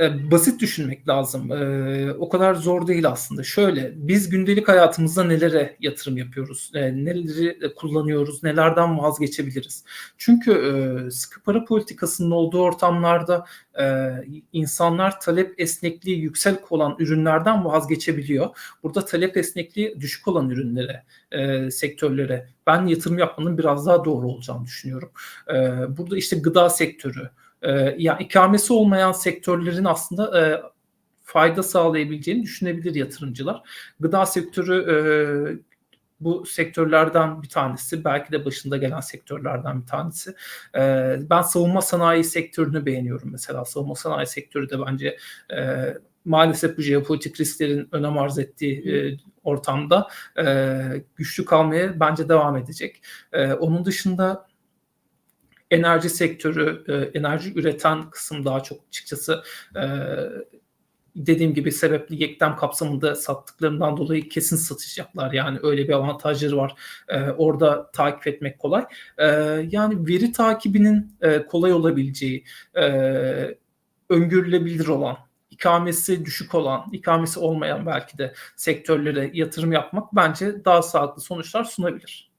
e, basit düşünmek lazım. E, o kadar zor değil aslında. Şöyle, biz gündelik hayatımızda nelere yatırım yapıyoruz? E, neleri kullanıyoruz? Nelerden vazgeçebiliriz? Çünkü e, sıkı para politikasının olduğu ortamlarda e, insanlar talep esnekliği yüksek olan ürünlerden vazgeçebiliyor. Burada talep esnekliği düşük olan ürünlere, e, sektörlere ben yatırım yapmanın biraz daha doğru olacağını düşünüyorum. E, burada işte gıda sektörü, e, yani ikamesi olmayan sektörlerin aslında e, fayda sağlayabileceğini düşünebilir yatırımcılar. Gıda sektörü e, bu sektörlerden bir tanesi. Belki de başında gelen sektörlerden bir tanesi. E, ben savunma sanayi sektörünü beğeniyorum mesela. Savunma sanayi sektörü de bence e, maalesef bu jeopolitik risklerin önem arz ettiği e, ortamda e, güçlü kalmaya bence devam edecek. E, onun dışında enerji sektörü, e, enerji üreten kısım daha çok açıkçası e, dediğim gibi sebepli yeklem kapsamında sattıklarından dolayı kesin satacaklar. Yani öyle bir avantajları var. E, orada takip etmek kolay. E, yani veri takibinin e, kolay olabileceği, e, öngörülebilir olan, ikamesi düşük olan, ikamesi olmayan belki de sektörlere yatırım yapmak bence daha sağlıklı sonuçlar sunabilir.